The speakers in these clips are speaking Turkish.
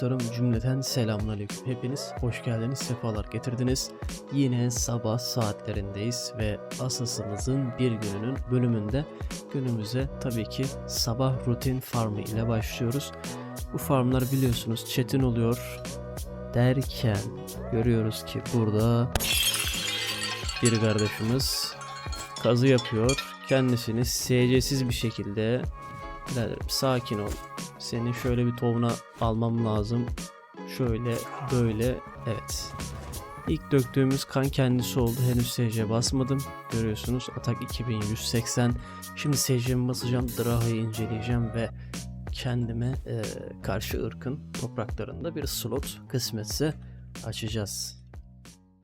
kardeşlerim cümleten selamünaleyküm. Hepiniz hoş geldiniz, sefalar getirdiniz. Yine sabah saatlerindeyiz ve asasımızın bir gününün bölümünde günümüze tabii ki sabah rutin farmı ile başlıyoruz. Bu farmlar biliyorsunuz çetin oluyor derken görüyoruz ki burada bir kardeşimiz kazı yapıyor. Kendisini SC'siz bir şekilde sakin ol. Seni şöyle bir tovuna almam lazım. Şöyle böyle evet. İlk döktüğümüz kan kendisi oldu. Henüz SC basmadım. Görüyorsunuz atak 2180. Şimdi SC'mi basacağım. Draha'yı inceleyeceğim ve kendime eee, karşı ırkın topraklarında bir slot kısmetse açacağız.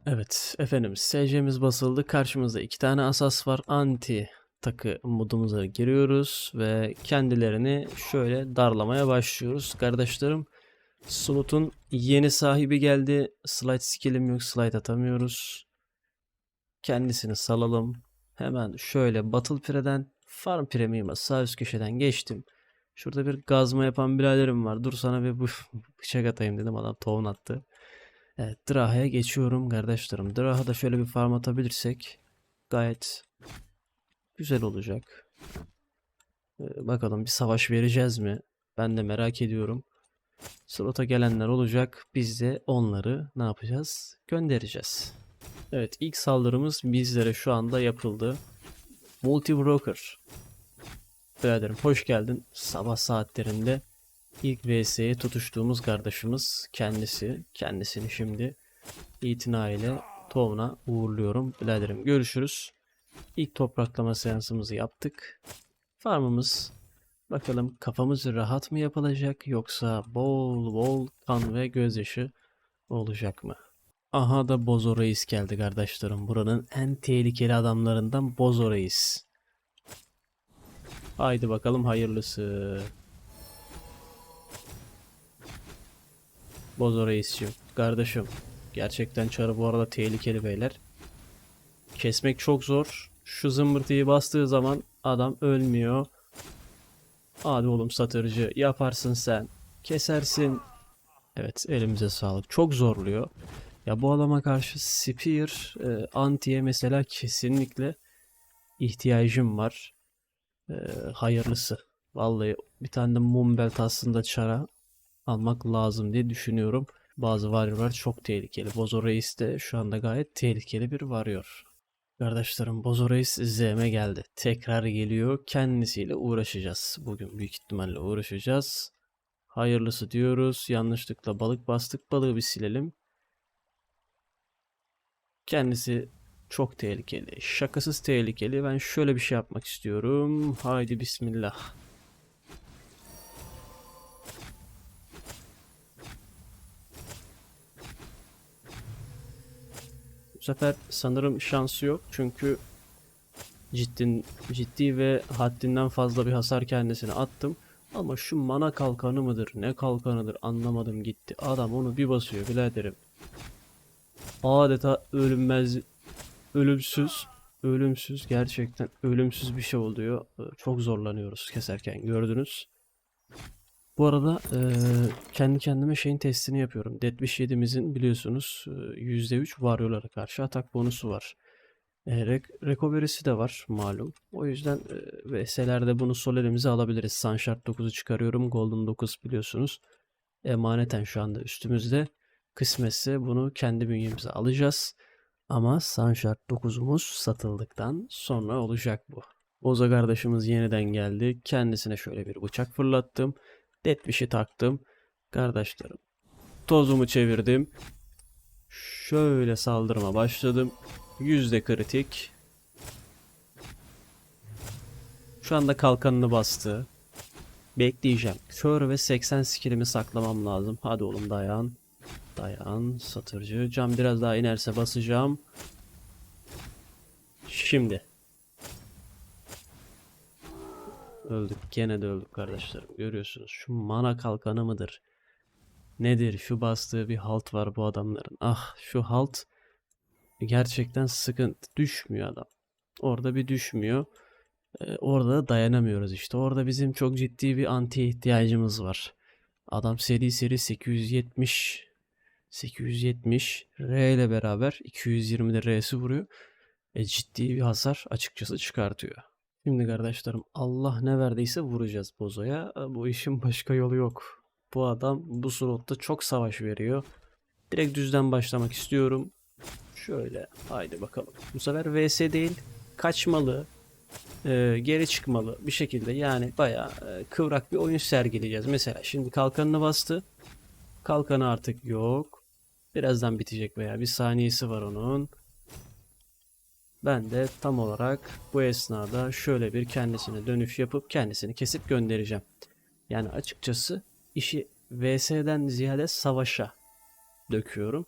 Evet efendim SC'miz basıldı. Karşımızda iki tane asas var. Anti takı modumuza giriyoruz ve kendilerini şöyle darlamaya başlıyoruz. Kardeşlerim slotun yeni sahibi geldi. Slide skill'im yok. Slide atamıyoruz. Kendisini salalım. Hemen şöyle Battle Pire'den Farm Premium'a sağ üst köşeden geçtim. Şurada bir gazma yapan biraderim var. Dur sana bir bıçak atayım dedim. Adam tohum attı. Evet Draha'ya geçiyorum kardeşlerim. Draha'da şöyle bir farm atabilirsek gayet güzel olacak. Ee, bakalım bir savaş vereceğiz mi? Ben de merak ediyorum. Slota gelenler olacak. Biz de onları ne yapacağız? Göndereceğiz. Evet ilk saldırımız bizlere şu anda yapıldı. Multi Broker. Biraderim hoş geldin. Sabah saatlerinde ilk VS'ye tutuştuğumuz kardeşimiz kendisi. Kendisini şimdi itina ile Tovna uğurluyorum. Biraderim görüşürüz. İlk topraklama seansımızı yaptık. Farmımız bakalım kafamız rahat mı yapılacak yoksa bol bol kan ve gözyaşı olacak mı? Aha da Bozo geldi kardeşlerim. Buranın en tehlikeli adamlarından Bozo. Haydi bakalım hayırlısı. Bozo Reis'ciğim. Kardeşim. Gerçekten çarı bu arada tehlikeli beyler. Kesmek çok zor. Şu zımbırtıyı bastığı zaman adam ölmüyor. Hadi oğlum satırcı yaparsın sen. Kesersin. Evet elimize sağlık. Çok zorluyor. Ya bu adama karşı Spear e, Anti'ye mesela kesinlikle ihtiyacım var. E, hayırlısı. Vallahi bir tane de Mumbelt aslında çara almak lazım diye düşünüyorum. Bazı warrior'lar çok tehlikeli. Bozo Reis de şu anda gayet tehlikeli bir warrior. Kardeşlerim Bozo Reis ZM geldi. Tekrar geliyor. Kendisiyle uğraşacağız. Bugün büyük ihtimalle uğraşacağız. Hayırlısı diyoruz. Yanlışlıkla balık bastık. Balığı bir silelim. Kendisi çok tehlikeli. Şakasız tehlikeli. Ben şöyle bir şey yapmak istiyorum. Haydi bismillah. Bu sefer sanırım şansı yok. Çünkü ciddi, ciddi ve haddinden fazla bir hasar kendisine attım. Ama şu mana kalkanı mıdır ne kalkanıdır anlamadım gitti. Adam onu bir basıyor biraderim. Adeta ölünmez, ölümsüz, ölümsüz gerçekten ölümsüz bir şey oluyor. Çok zorlanıyoruz keserken gördünüz. Bu arada eee, kendi kendime şeyin testini yapıyorum. Dead Wish 7'mizin biliyorsunuz eee, %3 varyolara karşı atak bonusu var. E, rek- recovery'si de var malum. O yüzden e, VS'lerde bunu sol elimize alabiliriz. Sunshard 9'u çıkarıyorum. Golden 9 biliyorsunuz. Emaneten şu anda üstümüzde. Kısmetse bunu kendi bünyemize alacağız. Ama Sunshard 9'umuz satıldıktan sonra olacak bu. Oza kardeşimiz yeniden geldi. Kendisine şöyle bir bıçak fırlattım. Wish'i taktım. Kardeşlerim. Tozumu çevirdim. Şöyle saldırıma başladım. Yüzde kritik. Şu anda kalkanını bastı. Bekleyeceğim. Kör ve 80 skillimi saklamam lazım. Hadi oğlum dayan. Dayan satırcı. Cam biraz daha inerse basacağım. Şimdi. Öldük. Gene de öldük kardeşlerim. Görüyorsunuz. Şu mana kalkanı mıdır? Nedir? Şu bastığı bir halt var bu adamların. Ah şu halt gerçekten sıkıntı. Düşmüyor adam. Orada bir düşmüyor. Ee, orada dayanamıyoruz işte. Orada bizim çok ciddi bir anti ihtiyacımız var. Adam seri seri 870 870 R ile beraber 220 de R'si vuruyor. E ciddi bir hasar açıkçası çıkartıyor. Şimdi kardeşlerim Allah ne verdiyse vuracağız Bozo'ya. E, Bu işin başka yolu yok. Bu adam bu slotta çok savaş veriyor. Direkt düzden başlamak istiyorum. Şöyle haydi bakalım. Bu sefer VS değil kaçmalı, e, geri çıkmalı bir şekilde yani bayağı e, kıvrak bir oyun sergileyeceğiz. Mesela şimdi kalkanını bastı. Kalkanı artık yok. Birazdan bitecek veya bir saniyesi var onun. Ben de tam olarak bu esnada şöyle bir kendisine dönüş yapıp kendisini kesip göndereceğim. Yani açıkçası işi VS'den ziyade savaşa döküyorum.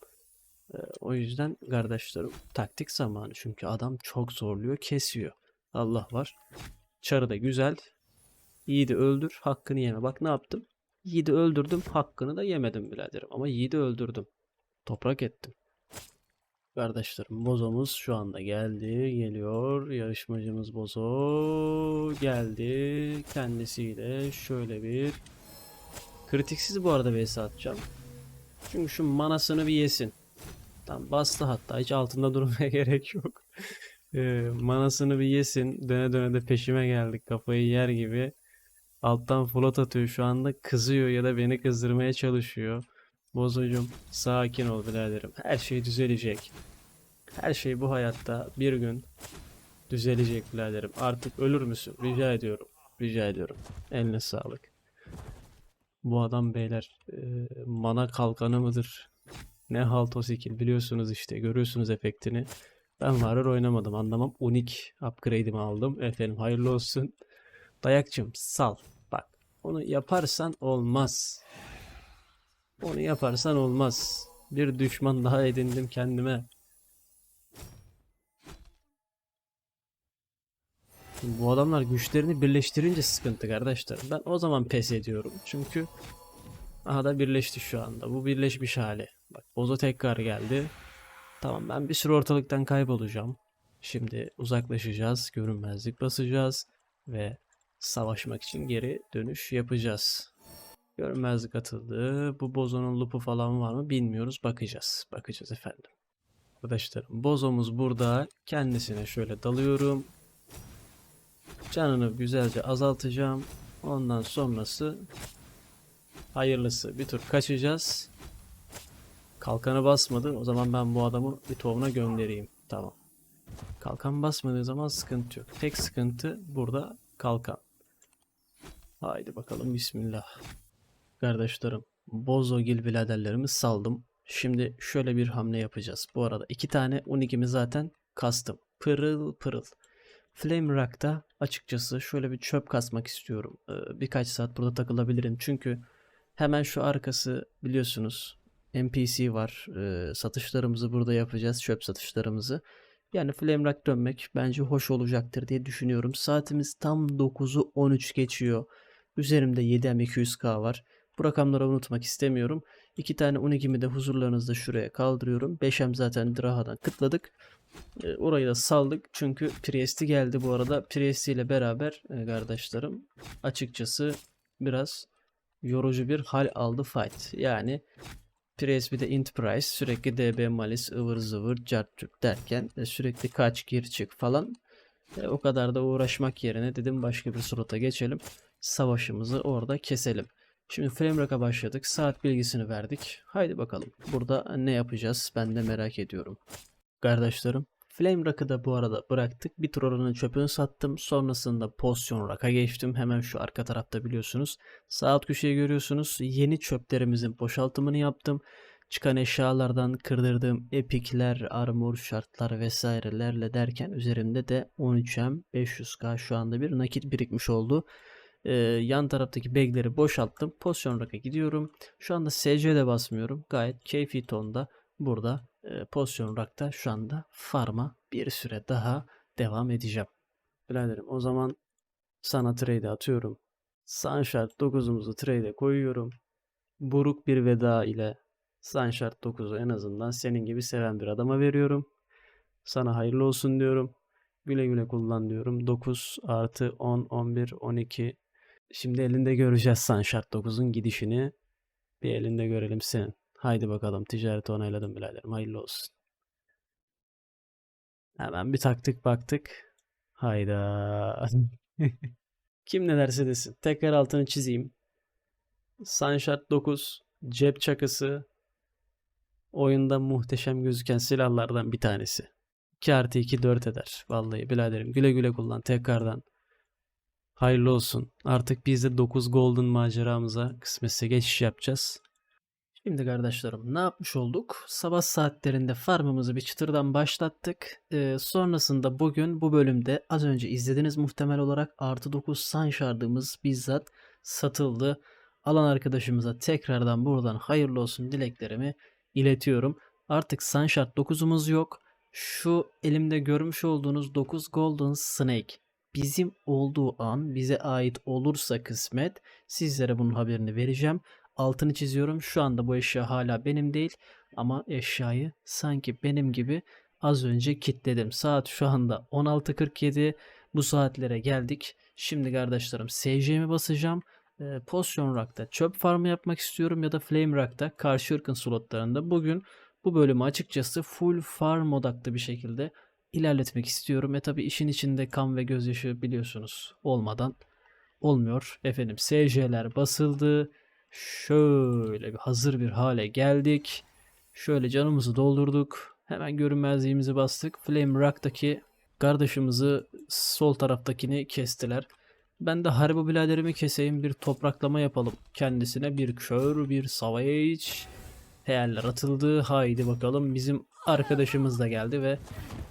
Ee, o yüzden kardeşlerim taktik zamanı çünkü adam çok zorluyor kesiyor. Allah var. Çarı da güzel. Yiğidi öldür hakkını yeme. Bak ne yaptım. Yiğidi öldürdüm hakkını da yemedim biraderim. Ama yiğidi öldürdüm. Toprak ettim. Kardeşlerim Bozo'muz şu anda geldi. Geliyor. Yarışmacımız Bozo geldi. Kendisiyle şöyle bir kritiksiz bu arada vs atacağım. Çünkü şu manasını bir yesin. Tam bastı hatta hiç altında durmaya gerek yok. Ee, manasını bir yesin. Döne döne de peşime geldik kafayı yer gibi. Alttan float atıyor şu anda kızıyor ya da beni kızdırmaya çalışıyor. Bozucum sakin ol biraderim. Her şey düzelecek. Her şey bu hayatta bir gün düzelecek biraderim. Artık ölür müsün? Rica ediyorum. Rica ediyorum. Eline sağlık. Bu adam beyler e, mana kalkanı mıdır? Ne halt o skill biliyorsunuz işte görüyorsunuz efektini. Ben Warrior oynamadım anlamam. Unik upgrade'imi aldım. Efendim hayırlı olsun. Dayakçım sal. Bak onu yaparsan olmaz. Onu yaparsan olmaz. Bir düşman daha edindim kendime. Şimdi bu adamlar güçlerini birleştirince sıkıntı kardeşler. Ben o zaman pes ediyorum. Çünkü aha da birleşti şu anda. Bu birleşmiş hali. Bak Bozo tekrar geldi. Tamam ben bir süre ortalıktan kaybolacağım. Şimdi uzaklaşacağız. Görünmezlik basacağız. Ve savaşmak için geri dönüş yapacağız. Görünmezlik atıldı. Bu Bozo'nun lupu falan var mı bilmiyoruz. Bakacağız. Bakacağız efendim. Arkadaşlarım Bozo'muz burada. Kendisine şöyle dalıyorum. Canını güzelce azaltacağım. Ondan sonrası hayırlısı. Bir tur kaçacağız. Kalkanı basmadı. O zaman ben bu adamı bir tohumuna göndereyim. Tamam. Kalkan basmadığı zaman sıkıntı yok. Tek sıkıntı burada kalkan. Haydi bakalım bismillah. Kardeşlerim Bozogil biraderlerimi saldım. Şimdi şöyle bir hamle yapacağız. Bu arada iki tane 12'mi zaten kastım. Pırıl pırıl. Flame Rock'ta açıkçası şöyle bir çöp kasmak istiyorum. Ee, birkaç saat burada takılabilirim. Çünkü hemen şu arkası biliyorsunuz NPC var. Ee, satışlarımızı burada yapacağız. Çöp satışlarımızı. Yani Flame Rock dönmek bence hoş olacaktır diye düşünüyorum. Saatimiz tam 9'u 13 geçiyor. Üzerimde 7M 200K var. Bu rakamları unutmak istemiyorum. İki tane 12'mi de huzurlarınızda şuraya kaldırıyorum. 5M zaten Draha'dan kıtladık. E, orayı da saldık çünkü Priest'i geldi bu arada. Priest ile beraber e, kardeşlerim açıkçası biraz yorucu bir hal aldı fight. Yani Priest bir de int price sürekli DB malis ıvır zıvır cart derken e, sürekli kaç gir çık falan. E, o kadar da uğraşmak yerine dedim başka bir slota geçelim. Savaşımızı orada keselim. Şimdi Framerock'a başladık. Saat bilgisini verdik. Haydi bakalım. Burada ne yapacağız? Ben de merak ediyorum. Kardeşlerim. Flame Rock'ı da bu arada bıraktık. Bir tur oranın çöpünü sattım. Sonrasında pozisyon Rock'a geçtim. Hemen şu arka tarafta biliyorsunuz. Sağ alt köşeyi görüyorsunuz. Yeni çöplerimizin boşaltımını yaptım. Çıkan eşyalardan kırdırdığım epikler, armor şartlar vesairelerle derken üzerimde de 13M 500K şu anda bir nakit birikmiş oldu. Ee, yan taraftaki bagleri boşalttım. Pozisyon Rock'a gidiyorum. Şu anda SC'de basmıyorum. Gayet keyfi tonda burada e, pozisyon Rock'ta şu anda farma bir süre daha devam edeceğim. Biraderim o zaman sana trade atıyorum. Sunshard 9'umuzu trade'e koyuyorum. Buruk bir veda ile Sunshard 9'u en azından senin gibi seven bir adama veriyorum. Sana hayırlı olsun diyorum. Güle güle kullan diyorum. 9 artı 10, 11, 12. Şimdi elinde göreceğiz Sunshard 9'un gidişini. Bir elinde görelim senin. Haydi bakalım ticareti onayladım biraderim. Hayırlı olsun. Hemen bir taktık baktık. Hayda. Kim ne derse desin. Tekrar altını çizeyim. Sunshot 9 cep çakısı oyunda muhteşem gözüken silahlardan bir tanesi. 2 artı 2 4 eder. Vallahi biraderim güle güle kullan tekrardan. Hayırlı olsun. Artık biz de 9 Golden maceramıza kısmetse geçiş yapacağız. Şimdi kardeşlerim ne yapmış olduk? Sabah saatlerinde farmımızı bir çıtırdan başlattık. Ee, sonrasında bugün bu bölümde az önce izlediniz muhtemel olarak artı 9 sun shard'ımız bizzat satıldı. Alan arkadaşımıza tekrardan buradan hayırlı olsun dileklerimi iletiyorum. Artık sun shard 9'umuz yok. Şu elimde görmüş olduğunuz 9 golden snake bizim olduğu an bize ait olursa kısmet sizlere bunun haberini vereceğim. Altını çiziyorum. Şu anda bu eşya hala benim değil ama eşyayı sanki benim gibi az önce kilitledim. Saat şu anda 16.47. Bu saatlere geldik. Şimdi kardeşlerim SC'mi basacağım. Ee, Potion Rock'ta çöp farmı yapmak istiyorum ya da Flame Rock'ta karşı ırkın slotlarında. Bugün bu bölümü açıkçası full farm odaklı bir şekilde ilerletmek istiyorum. E tabi işin içinde kan ve gözyaşı biliyorsunuz olmadan olmuyor. Efendim SC'ler basıldı. Şöyle bir hazır bir hale geldik. Şöyle canımızı doldurduk. Hemen görünmezliğimizi bastık. Flame Rock'taki kardeşimizi sol taraftakini kestiler. Ben de Haribo biraderimi keseyim bir topraklama yapalım. Kendisine bir kör bir savage. Heyaller atıldı. Haydi bakalım bizim arkadaşımız da geldi ve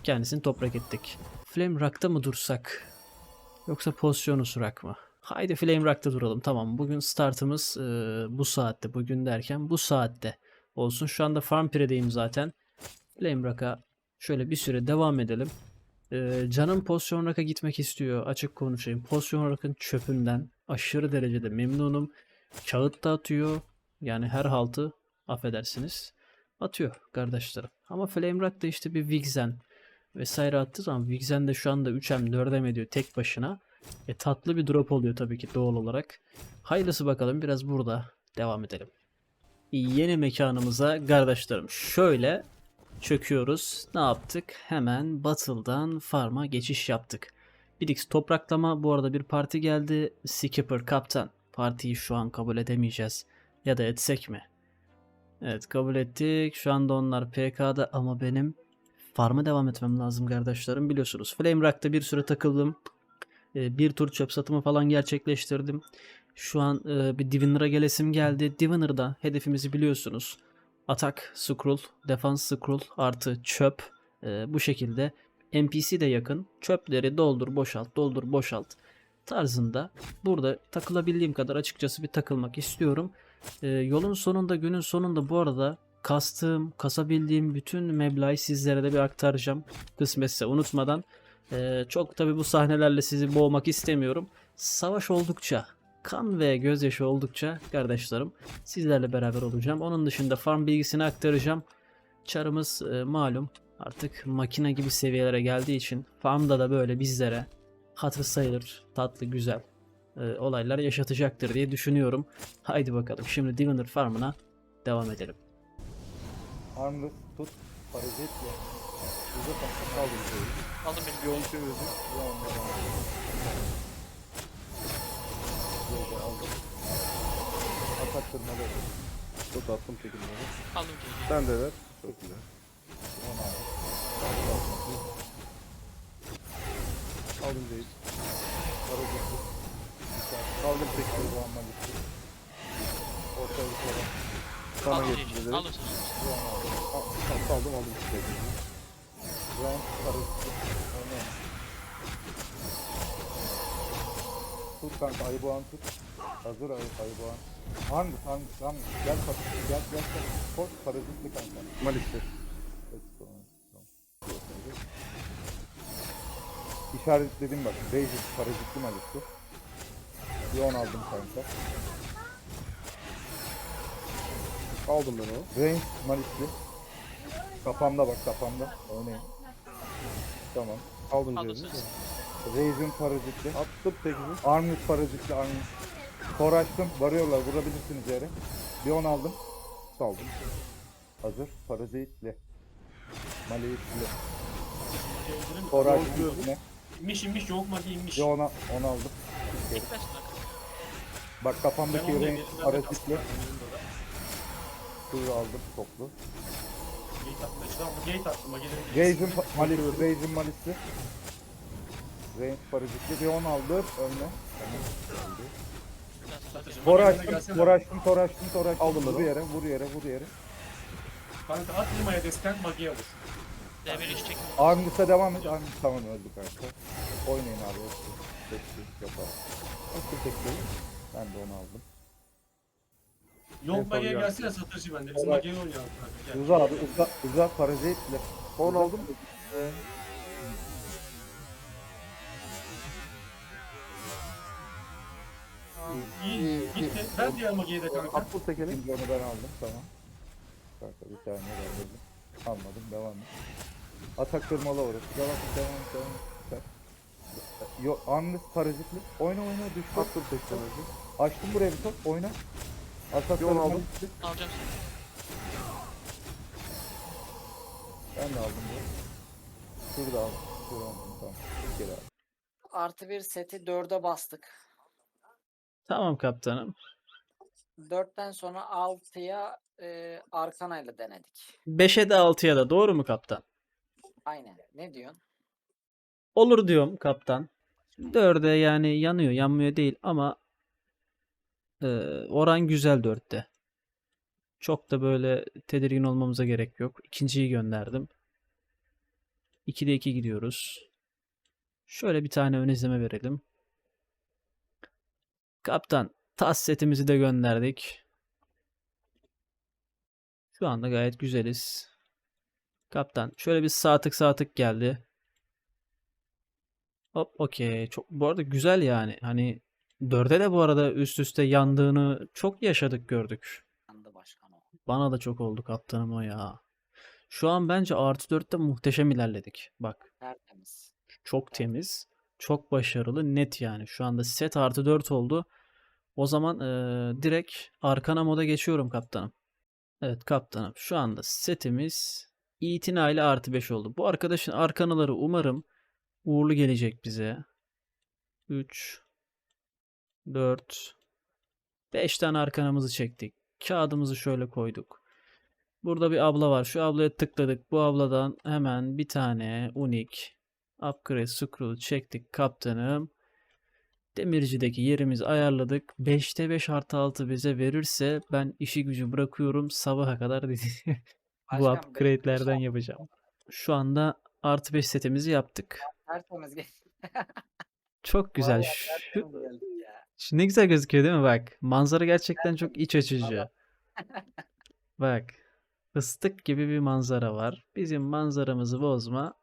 kendisini toprak ettik. Flame Rock'ta mı dursak? Yoksa pozisyonu surak mı? Haydi Flame Rock'ta duralım. Tamam bugün startımız e, bu saatte. Bugün derken bu saatte olsun. Şu anda Farm Pire'deyim zaten. Flame Rock'a şöyle bir süre devam edelim. E, canım Pozisyon Rock'a gitmek istiyor. Açık konuşayım. Pozisyon Rock'ın çöpünden aşırı derecede memnunum. Kağıt da atıyor. Yani her haltı affedersiniz atıyor kardeşlerim. Ama Flame Rock da işte bir Vixen vesaire attığı zaman Vixen de şu anda 3M 4M ediyor tek başına. E tatlı bir drop oluyor tabii ki doğal olarak. Hayırlısı bakalım biraz burada devam edelim. Yeni mekanımıza kardeşlerim şöyle çöküyoruz. Ne yaptık? Hemen Battle'dan Farm'a geçiş yaptık. 1x topraklama bu arada bir parti geldi. Skipper kaptan. Partiyi şu an kabul edemeyeceğiz. Ya da etsek mi? Evet kabul ettik. Şu anda onlar PK'da ama benim farm'a devam etmem lazım kardeşlerim. Biliyorsunuz Flame Rock'ta bir süre takıldım. Ee, bir tur çöp satımı falan gerçekleştirdim. Şu an e, bir Diviner'a gelesim geldi. Diviner'da hedefimizi biliyorsunuz. Atak, Scroll, Defense Scroll artı çöp. Ee, bu şekilde NPC de yakın. Çöpleri doldur boşalt doldur boşalt tarzında. Burada takılabildiğim kadar açıkçası bir takılmak istiyorum. Ee, yolun sonunda günün sonunda bu arada kastığım, kasabildiğim bütün meblağı sizlere de bir aktaracağım. Kısmetse unutmadan. Ee, çok tabi bu sahnelerle sizi boğmak istemiyorum. Savaş oldukça, kan ve gözyaşı oldukça kardeşlerim sizlerle beraber olacağım. Onun dışında farm bilgisini aktaracağım. Çarımız e, malum artık makine gibi seviyelere geldiği için farmda da böyle bizlere hatır sayılır, tatlı, güzel e, olaylar yaşatacaktır diye düşünüyorum. Haydi bakalım şimdi Diviner Farm'ına devam edelim. Armless tut, parazit ya. Yüze patla kaldı bir şey. Aldım beni. On çevirdik. Devam Yolda aldım. Atak tırmalı. Tut attım çekilmeli. Aldım geri. Sen de ver. Çok güzel. Aldım. Değil. Parazit tut. Aldım çekilmeli. Bu anla gitti. Bir sonra. Sana Aldım getirdi geri. dedim. Aldım aldım. Al- al- Saldım aldım çekilmeli. Round. Oyna. Tut kanka ayıboğan tut. Hazır ayı ayıboğan. Hangi hangi hangi gel pat gel gel gel. Koş parazitli kanka. Malisli. İşaretledim bak. Basic parazitli malisli. Bir 10 aldım kanka. Aldım ben onu. Range malisli. Kafamda bak kafamda. Oynayın. Tamam. Aldım sana. Raven parazitli. Attım 8'i. Armut parazitli Armut. Kor açtım. Varıyorlar. Vurabilirsiniz yere. Bir 10 aldım. Saldım. Hazır. Parazitli. Maliyetli. Yok, yok. üstüne. İnmiş inmiş yok mu inmiş. Bir 10 10 aldım. Bak. Kafamdaki de parazitli. Suyu aldım toplu. Gate attım. İşte ama gate attım. Bak gelirim. Raze'in pa- malisi. Raze'in malisi. Parazitli. Bir 10 aldım. Önüne. Tamam. Öldü. Satıcı. Tor açtım, tor açtım, tor açtım, tor açtım. Aldım vur yere, vur yere, vur yere. Kanka at limaya destek magiye vur. D1 iş çekim. Angus'a devam et. Angus tamam öldü kanka. Oynayın abi. Tekli yapalım. Nasıl tekli? Ben de onu aldım. Magiye yaptım. gelsene satıcı bende. Bizim magiye oynayalım. Gel. Uza abi, uza, uza parazitle. 10 aldım. İyi. İyi, Gitti. iyi. Ben diğer magiye de kanka. At bu tekeni. İkinci onu ben aldım, tamam. Kanka bir tane daha verdim. Almadım, devam et. Atak kırmalı orası. Devam et, devam et, devam et. Süper. Yok, Angus parazitli. Oyna oyna, düştü. At bu tekeni. Açtım buraya bir top, oyna. Bir kırmalı. aldım. Alacağım seni. Ben de aldım bu. Şurada aldım. Şurada aldım, tamam. Gel abi. Artı bir seti dörde bastık. Tamam kaptanım. Dörtten sonra altıya e, Arkana ile denedik. 5'e de 6'ya da doğru mu kaptan? Aynen. Ne diyorsun? Olur diyorum kaptan. 4'e yani yanıyor yanmıyor değil ama oran güzel 4'te. Çok da böyle tedirgin olmamıza gerek yok. İkinciyi gönderdim. 2'de 2 gidiyoruz. Şöyle bir tane ön izleme verelim. Kaptan tas setimizi de gönderdik. Şu anda gayet güzeliz. Kaptan şöyle bir sağ tık sağ tık geldi. Hop okey. Çok bu arada güzel yani. Hani dörde de bu arada üst üste yandığını çok yaşadık gördük. Yandı başkan o. Bana da çok oldu kaptanım o ya. Şu an bence artı dörtte muhteşem ilerledik. Bak Tertemiz. çok temiz. Çok başarılı. Net yani. Şu anda set artı 4 oldu. O zaman eee, direkt arkana moda geçiyorum kaptanım. Evet kaptanım. Şu anda setimiz itinayla artı 5 oldu. Bu arkadaşın arkanaları umarım uğurlu gelecek bize. 3 4 5 tane arkanamızı çektik. Kağıdımızı şöyle koyduk. Burada bir abla var. Şu ablaya tıkladık. Bu abladan hemen bir tane unik upgrade scroll'u çektik kaptanım. Demirci'deki yerimizi ayarladık. 5'te 5 artı 6 bize verirse ben işi gücü bırakıyorum. Sabaha kadar bu Başkan, beş- upgrade'lerden yapacağım. Şu anda artı 5 setimizi yaptık. Tertemiz Çok güzel. Şu, şu ne güzel gözüküyor değil mi bak. Manzara gerçekten çok iç açıcı. Bak. Fıstık gibi bir manzara var. Bizim manzaramızı bozma.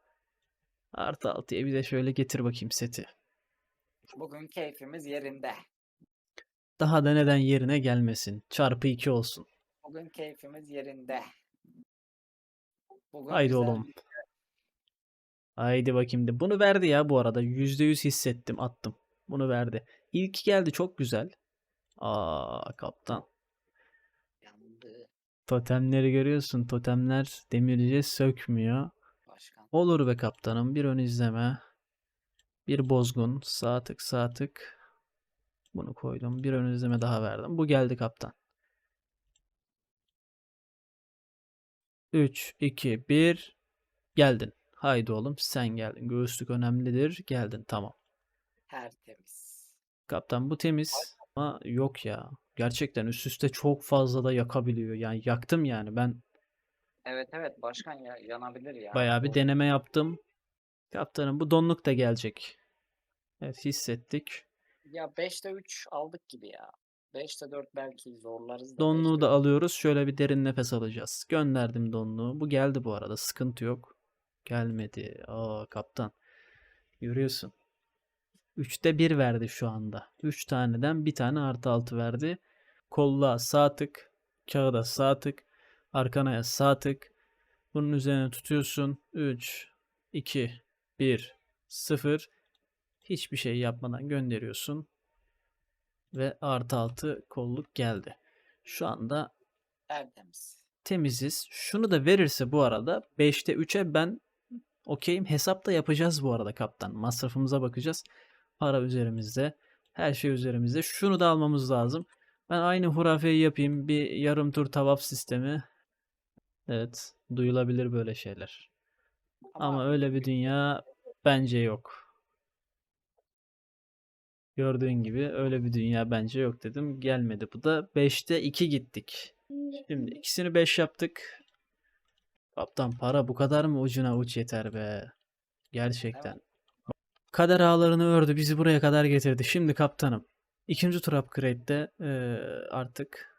Artı 6'ya bir de şöyle getir bakayım seti. Bugün keyfimiz yerinde. Daha da neden yerine gelmesin. Çarpı 2 olsun. Bugün keyfimiz yerinde. Bugün Haydi güzel oğlum. Haydi bakayım de. Bunu verdi ya bu arada. %100 hissettim attım. Bunu verdi. İlk geldi çok güzel. Aa kaptan. Yandı Totemleri görüyorsun. Totemler demirci sökmüyor. başkan. Olur be kaptanım. Bir ön izleme. Bir bozgun. Sağ tık sağ tık. Bunu koydum. Bir ön izleme daha verdim. Bu geldi kaptan. 3, 2, 1. Geldin. Haydi oğlum sen geldin. Göğüslük önemlidir. Geldin tamam. Tertemiz. Kaptan bu temiz ama yok ya. Gerçekten üst üste çok fazla da yakabiliyor. Yani yaktım yani. Ben Evet evet başkan ya yanabilir ya. bayağı bir deneme yaptım. Kaptanım bu donluk da gelecek. Evet hissettik. Ya 5'te 3 aldık gibi ya. 5'te 4 belki zorlarız da. Donluğu 5'te da alıyoruz. Şöyle bir derin nefes alacağız. Gönderdim donluğu. Bu geldi bu arada. Sıkıntı yok. Gelmedi. Aa kaptan. Görüyorsun. 3'te 1 verdi şu anda. 3 taneden bir tane artı 6 verdi. Kolluğa sağ tık. Kağıda sağ tık. Arkanaya sağ tık. Bunun üzerine tutuyorsun. 3, 2, 1, 0. Hiçbir şey yapmadan gönderiyorsun. Ve artı 6 kolluk geldi. Şu anda Tertemiz. temiziz. Şunu da verirse bu arada 5'te 3'e ben okeyim. Hesap da yapacağız bu arada kaptan. Masrafımıza bakacağız. Para üzerimizde. Her şey üzerimizde. Şunu da almamız lazım. Ben aynı hurafeyi yapayım. Bir yarım tur tavaf sistemi. Evet. Duyulabilir böyle şeyler. Ama öyle bir dünya bence yok. Gördüğün gibi öyle bir dünya bence yok dedim. Gelmedi bu da. 5'te 2 gittik. Şimdi ikisini 5 yaptık. Kaptan para bu kadar mı ucuna uç yeter be. Gerçekten. Kader ağlarını ördü bizi buraya kadar getirdi. Şimdi kaptanım. ikinci tur upgrade'de eee, artık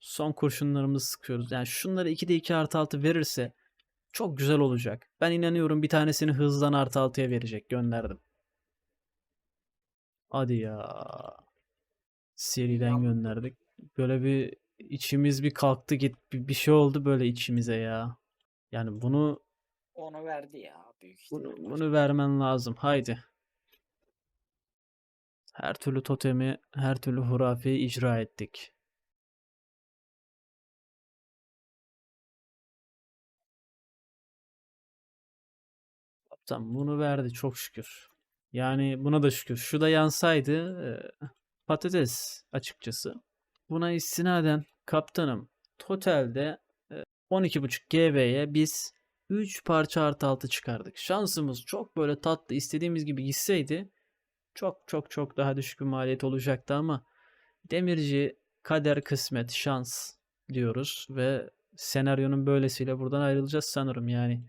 son kurşunlarımızı sıkıyoruz. Yani şunları 2'de 2 artı 6 verirse çok güzel olacak. Ben inanıyorum bir tanesini hızdan artı 6'ya verecek. Gönderdim. Hadi ya. Seriden gönderdik. Böyle bir içimiz bir kalktı git bir, bir şey oldu böyle içimize ya. Yani bunu Onu verdi ya büyük bunu, bunu vermen lazım. Haydi. Her türlü totemi, her türlü hurafeyi icra ettik. Tamam bunu verdi çok şükür. Yani buna da şükür. Şu da yansaydı e, patates açıkçası. Buna istinaden kaptanım totalde e, 12.5 GB'ye biz 3 parça artı 6 çıkardık. Şansımız çok böyle tatlı istediğimiz gibi gitseydi çok çok çok daha düşük bir maliyet olacaktı ama demirci kader kısmet şans diyoruz ve senaryonun böylesiyle buradan ayrılacağız sanırım yani.